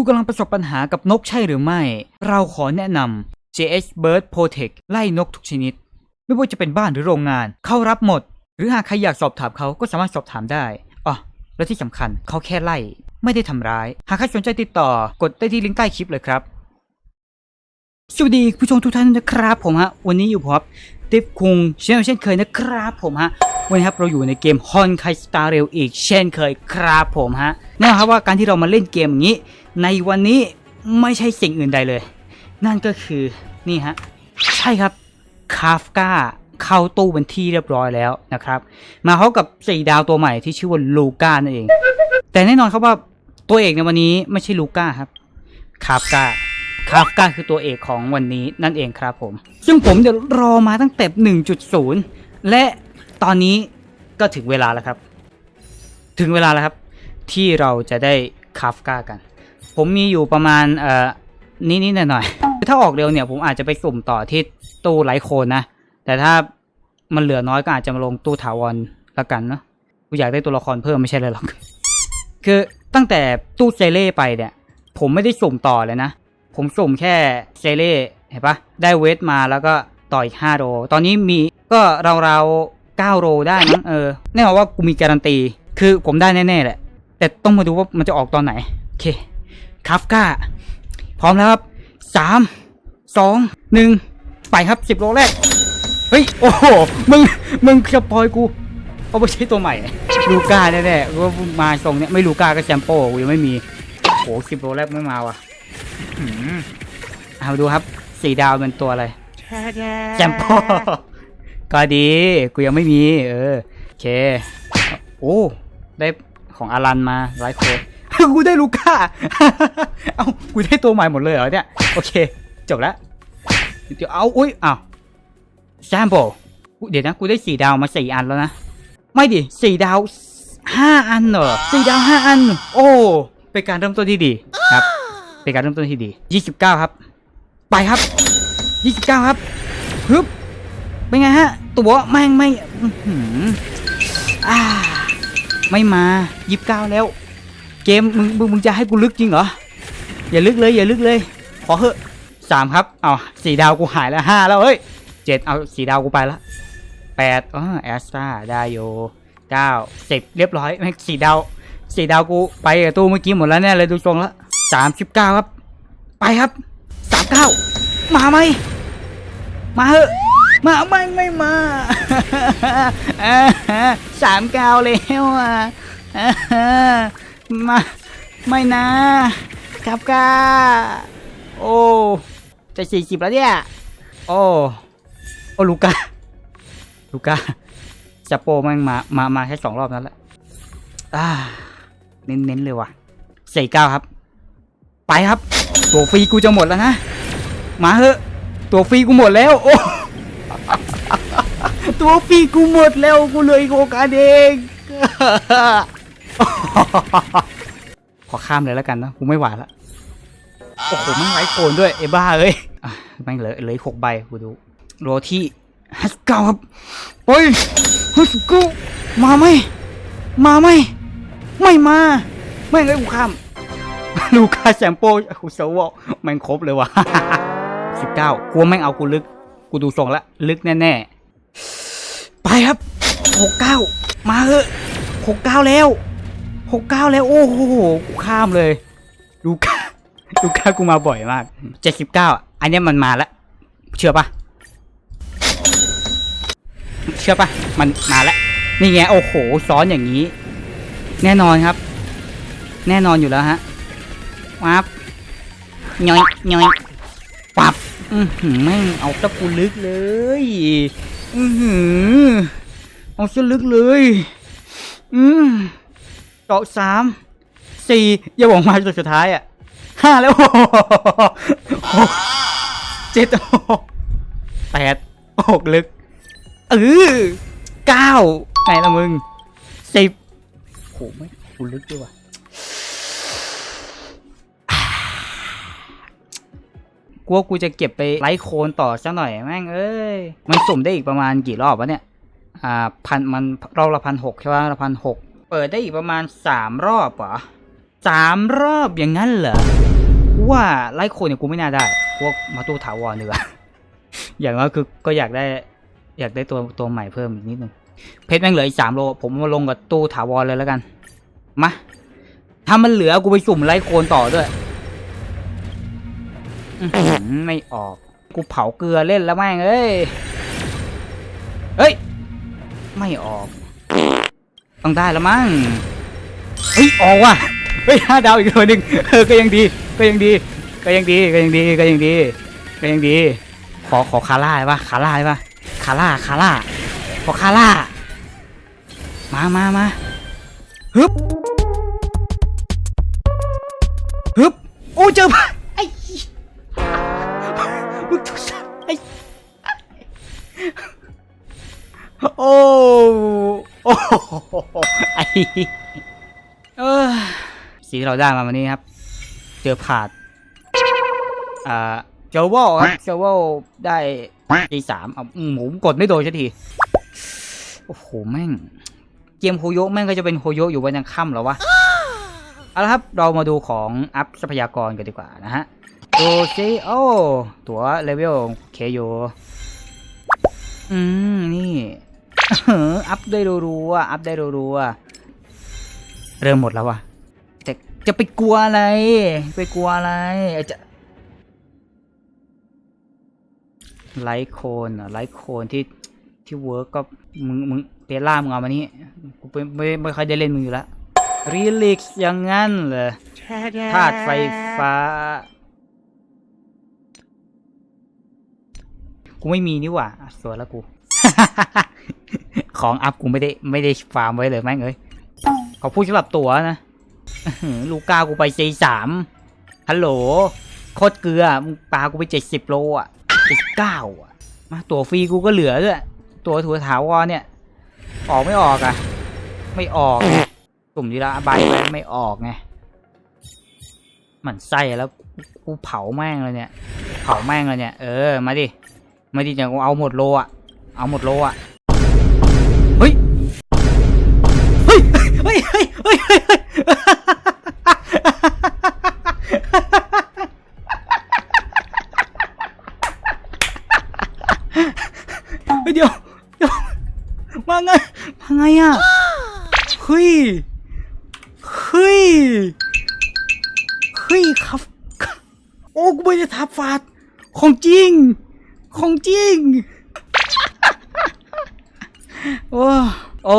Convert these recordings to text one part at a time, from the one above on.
คุณกำลังประสบปัญหากับนกใช่หรือไม่ เราขอแนะนำ JH Bird Protect ไล่นกทุกชนิด ไม่ว่าจะเป็นบ้านหรือโรงงาน เข้ารับหมด หรือหากใครอยากสอบถามเขาก็สามารถสอบถามได้อ๋อและที่สำคัญเขาแค่ไล่ ไม่ได้ทำร้าย หากใครสนใจติดต่อกดได้ที่ลิงก์ใต้คลิปเลยครับ สวัสดีผู้ชมทุกท่านนะครับ ผมฮะ วันนี้อยู่ผมครับติฟคุงเช่นเช่นเคยนะครับผมฮะวันนี้ครับเราอยู่ในเกมฮอนไคสตาร์เรลอีกเช่นเคยครับผมฮะแน่นอนครับว่าการที่เรามาเล่นเกมอย่างนี้ ในวันนี้ไม่ใช่สิ่งอื่นใดเลย นั่นก็คือนี่ฮะใช่ครับคาฟกาเข้าตู้เป็นที่เรียบร้อยแล้วนะครับ มาพร้อมกับสี่ดาวตัวใหม่ที่ชื่อว่าลูก้านั่นเอง แต่แน่นอนครับว่าตัวเอกในวันนี้ไม่ใช่ลูก้าครับคาฟกาคาฟกาคือตัวเอกของวันนี้นั่นเองครับผม ซึ่งผมเดี๋ยวรอมาตั้งแต่ 1.0 และตอนนี้ก็ถึงเวลาแล้วครับ ถึงเวลาแล้วครับ ที่เราจะได้คาฟกากัน ผมมีอยู่ประมาณเอ่อนิดๆหน่อยๆถ้าออกเร็วเนี่ยผมอาจจะไปสุ่มต่อที่ตู้ไลท์โคนนะ แต่ถ้ามันเหลือน้อยก็อาจจะมาลงตู้ถาวรละกันเนาะกูอยากได้ตัวละครเพิ่มไม่ใช่เลยหรอก คือตั้งแต่ตู้เซเล่ไปเนี่ย ผมไม่ได้สุ่มต่อเลยนะ ผมสุ่มแค่เซเล่เห็นปะได้เวทมาแล้วก็ต่ออีก5โรตอนนี้มีก็ราวๆ9โรได้มั้งเออแน่นอนว่ากูมีการันตี คือผมได้แน่ๆแหละ แต่ต้องมาดูว่ามันจะออกตอนไหน โอเค คาฟกาพร้อมแล้วครับสามสองหนึ่งไปครับสิบโลแรก เฮ้ย โอ้โห มึง มึงสปอยกูเอาไปใช้ตัวใหม่ ลูก้าแน่ๆว่ามาทรงเนี้ยไม่ลูก้าก็แซมโป้กูยังไม่มีโอ้สิบโลแรกไม่มาว่ะอื้อหือเอาดูครับสี่ดาวเป็นตัวอะไรแซมโป้ก็ดี กูยังไม่มี เออ โอเค โอ้ ได้ของอารันมาไลฟ์โค้ด กูได้ลูก้า เอ้า กูได้ตัวใหม่หมดเลยเหรอเนี่ย โอเค จบแล้ว เดี๋ยวเอา อุ้ยอ้าวแซมโปเดี๋ยวนะ กูได้สี่ดาวมาสี่อันแล้วนะ ไม่ดิสี่ดาวห้าอันเหรอสี่ดาวห้าอัน โอ้ เป็นการเริ่มต้นที่ดีครับ เป็นการเริ่มต้นที่ดียี่สิบเก้าครับ ไปครับยี่สิบเก้าครับฮึบเป็นไงฮะ ตัวแม่งไม่อืมอ่า ไม่มายี่สิบเก้าแล้ว เกมมึงมึงมึงจะให้กูลึกจริงเหรอ อย่าลึกเลย อย่าลึกเลย ขอเหอะสามครับ เอาสี่ดาวกูหายแล้วห้าแล้วเฮ้ยเจ็ดเอาสี่ดาวกูไปละแปดอ๋อแอสตราได้โยเก้าสิบเรียบร้อยแม่งสี่ดาวสี่ดาวกูไปกับตู้เมื่อกี้หมดแล้วแน่เลยดูทรงแล้วสามสิบเก้าครับ ไปครับสามเก้ามาไหมมาเหอะมาไม่ไม่มาสามเก้าแล้วอะ มาไม่นะ ครับก้าโอ้จะสี่สิบแล้วเนี่ย โอ้โอ้ลูก้าลูก้าจัปโปม่งมามามาแค่สองรอบนั้นแหละอ่าเน้นๆเลยว่ะใส่เก้าครับ ไปครับ ตัวฟรีกูจะหมดแล้วนะมาเถอะตัวฟรีกูหมดแล้วโอ้ตัวฟรีกูหมดแล้วกูเลยโอกาสเอง ขอข้ามเลยแล้วกันนะกูไม่หวละโอ้โหแม่งไร้โคนด้วยไอ้บ้าเอ้ยแม่งเหลือเหลือหกใบกูดูโรที่ฮัสเก้าครับเฮ้ยฮัสก้ามาไหมมาไหมไม่มาแม่เอ้ยกูข้ามลูกาแซมโปกูเซวอลแม่งครบเลยว่ะสิบเก้ากลัวแม่งเอากูลึก กูดูทรงละลึกแน่ๆ ไปครับหกเก้ามาเถอะหกเก้าแล้ว หกเก้าแล้ว โอ้โหกูข้ามเลย ลูก้าลูก้ากูมาบ่อยมากเจ็ดสิบเก้าอันนี้มันมาแล้ว เชื่อปะเชื่อปะมันมาแล้ว นี่ไง โอ้โห ซ้อนอย่างนี้ แน่นอนครับ แน่นอนอยู่แล้วฮะวับย่อยย่อยปับอือหือแม่งเอาตะปูลึกเลย อือหือเอาซะลึกเลย อืม เกาะสามสี่อย่าบอกมาจนสุดท้ายอะห้าแล้วหกเจ็ดแปดหกลึกเออเก้าไงละมึงสิบโหไม่กูลึกด้วยว่ะกูว่ากูจะเก็บไปไลฟ์โคนต่อสักหน่อยแม่งเอ้ย มันสุ่มได้อีกประมาณกี่รอบวะเนี่ย อ่าพันมันรอบละพันหกใช่ปะละพันหก เปิดได้อีกประมาณสามรอบเหรอสามรอบอย่างนั้นเหรอว่าไล่คนเนี่ยกูไม่น่าได้ พวกมาตู้ถาวรดีกว่าอย่างน้อยคือก็อยากได้ อยากได้ตัวตัวใหม่เพิ่มอีกนิดนึงเพชรแม่งเหลืออีกสามโล ผมมาลงกับตู้ถาวรเลยแล้วกันมาถ้ามันเหลือกูไปสุ่มไล่โคนต่อด้วยไม่ออก กูเผาเกลือเล่นแล้วแม่งเอ้ยเฮ้ย ไม่ออก ต้องได้แล้วมั้งเฮ้ยออกว่ะเฮ้ยห้าดาวอีกตัวหนึ่งเออก็ยังดีก็ยังดีก็ยังดีก็ยังดีก็ยังดีก็ยังดี ขอขอคาร่าได้ปะคาร่าได้ปะคาร่าคาร่าขอคาร่ามามามาฮึบฮึบโอ้เจอปะไอ้มึงทุสไอ้โอ้ โอ้ไอเออสีที่เราได้มาวันนี้ครับ เจอผาด อ่าเจอวอลครับเจอวอลได้ทีสามเอาหมูกดไม่โดนสักที โอ้โห แม่ง เกมโฮโยแม่งก็จะเป็นโฮโยอยู่วันยังค่ำแล้ววะ เอาละครับ เรามาดูของอัพทรัพยากรกันดีกว่านะฮะดูซิโอ้ ตัวเลเวลเคโยอืม นี่ อออัพได้รัวๆอัพได้รัวๆเริ่มหมดแล้ววะแต่จะไปกลัวอะไร ไปกลัวอะไรไอ้จะไลท์โคนเหรอไลท์โคนที่ที่เวิร์กก็มึงมึงเปล่ามึงเอามานี่กูไม่ไม่ไม่ค่อยได้เล่นมึงอยู่แล้วรีลิกอย่างงั้นเหรอธาตุไฟฟ้า กูไม่มีนี่หว่าอะสวยแล้วกู ของอัพกูไม่ได้ไม่ได้ฟาร์มไว้เลยแม่งเอ้ยเขาพูดสำหรับตัวนะลูก้ากูไปซีสามฮัลโหลโคตรเกลือมึงปากูไปเจ็ดสิบโลอะเจ็ดเก้าอะมาตัวฟรีกูก็เหลือด้วยตัวถัวถาวรเนี่ย ออกไม่ออกอะ ไม่ออกไงกลุ่มทีละใบไปไม่ออกไงหมันไส้แล้วกูเผาแม่งเลยเนี่ย เผาแม่งเลยเนี่ย เออ มาดิ มาดิจะเอาหมดโลอะ เอาหมดโลอะ เฮ้ยเฮ้ยเฮ้ยเฮ้ยเฮ้ยเดี๋ยวเดี๋ยวมาไงมาไงอะเฮ้ยเฮ้ยเฮ้ยครับ โอ้กูไม่ได้ทับฟาดของจริง ของจริง โอ้โอ้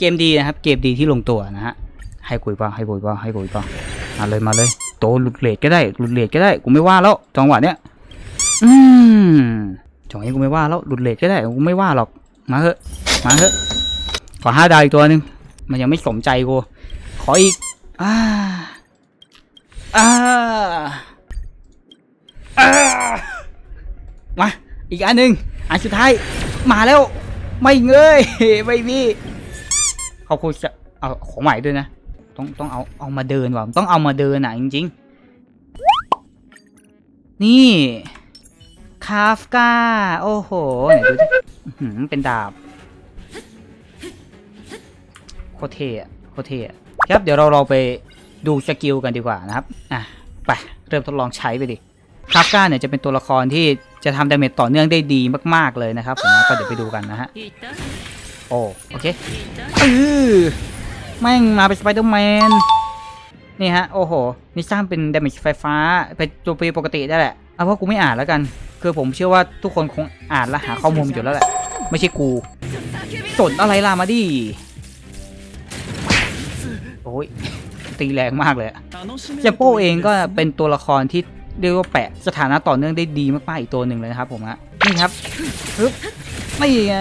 เกมดีนะครับ เกมดีที่ลงตัวนะฮะ ให้กุยป่าให้กุยป่าให้กุยป่ามาเลยมาเลย โตหลุดเลทก็ได้หลุดเลทก็ได้กูไม่ว่าแล้วจังหวะเนี้ยอืมจังหวะนี้กูไม่ว่าแล้วหลุดเลทก็ได้กูไม่ว่าหรอกมาเถอะมาเถอะขอห้าดาวอีกตัวหนึ่งมันยังไม่สมใจกูขออีกอ่าอ่าอ่ามาอีกอันหนึ่งอันสุดท้ายมาแล้ว ไม่เงยไม่มี เขาคุยจะเอาของใหม่ด้วยนะ ต้องต้องเอาเอามาเดินว่ะต้องเอามาเดินอะจริง ๆ นี่คาฟกาโอ้โหไหนดูดิหือเป็นดาบโคเทะโคเทะครับเดี๋ยวเราเราไปดูสกิลกันดีกว่านะครับอะไปเริ่มทดลองใช้ไปดิคาฟกาเนี่ยจะเป็นตัวละครที่จะทำดาเมจต่อเนื่องได้ดีมาก ๆ เลยนะครับผมก็เดี๋ยวไปดูกันนะฮะ โอ้โอเคเออแม่งมาเป็นสไปเดอร์แมนนี่ฮะ โอ้โห นี่สร้างเป็นดาเมจไฟฟ้า เป็นตัวปีปกติได้แหละ เอาว่ากูไม่อ่านแล้วกัน คือผมเชื่อว่าทุกคนคงอ่านและหาข้อมูลอยู่แล้วแหละ ไม่ใช่กู สนอะไรล่ะมาดิ โอ้ย ตีแรงมากเลยอะเจมโป้เองก็เป็นตัวละครที่เรียกว่าแปะสถานะต่อเนื่องได้ดีมากๆอีกตัวหนึ่งเลยนะครับผมฮะ นี่ครับฮึบไม่ไง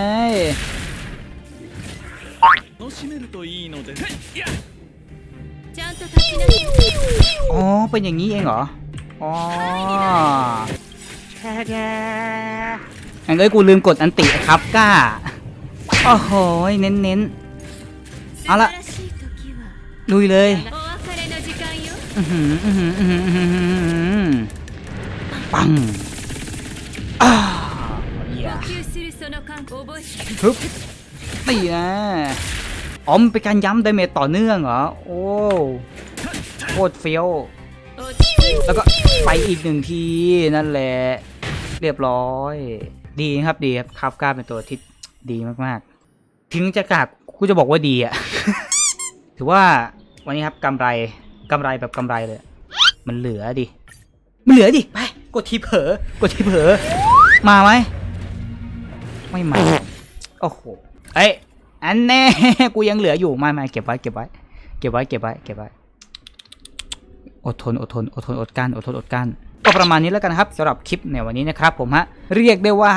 楽しめるといいのではいやちゃんと立ち直って อ๋อ เป็นอย่างนี้เองเหรอ อ๋องั้นเลยกูลืมกดอันติครับก้า โอ้โห เน้นเน้น 素あら晴らしい時は ๆลุยเลย お別れの時間よ อื้อหืออื้อหืออื้อหืออื้อหืออื้อหือปังอ้าวเหี้ย 呼吸するその感覚覚えて ฮึบนี่นะ อ๋อมเป็นการย้ำไดาเมจต่อเนื่องเหรอ โอ้โคตรเฟี้ยว แล้วก็ไปอีกหนึ่งทีนั่นแหละ เรียบร้อย ดีครับดีครับคาบก้าเป็นตัวที่ดีมากๆ ถึงจะกากกูจะบอกว่าดีอะถือว่าวันนี้ครับกำไรกำไรแบบกำไรเลย มันเหลือดิ มันเหลือดิ ไป กดทีเผอกดทีเผอมาไหมไม่มา โอ้โห เอ้ย อันแน่กูยังเหลืออยู่ไม่ไม่เก็บไว้เก็บไว้เก็บไว้เก็บไว้เก็บไว้อดทนอดทนอดทนอดกั้นอดทนอดกั้นก็ประมาณนี้แล้วกันครับสำหรับคลิปในวันนี้นะครับ ผมฮะเรียกได้ว่า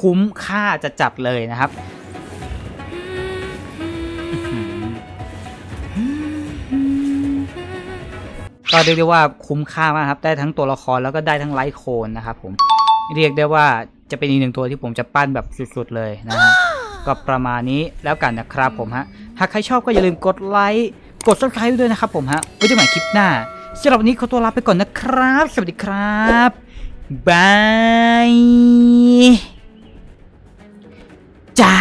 คุ้มค่าจะจัดเลยนะครับก็เรียกได้ว่าคุ้มค่ามากครับ ได้ทั้งตัวละครแล้วก็ได้ทั้งไลท์โคนนะครับผมเรียกได้ว่าจะเป็นอีกหนึ่งตัวที่ผมจะปั้นแบบสุดๆเลยนะฮะ ก็ประมาณนี้แล้วกันนะครับผมฮะ หากใครชอบก็อย่าลืมกดไลค์ กด subscribe ด้วยนะครับผมฮะ ไว้เจอกันใหม่คลิปหน้าสำหรับวันนี้ขอตัวลาไปก่อนนะครับ สวัสดีครับบายจ้า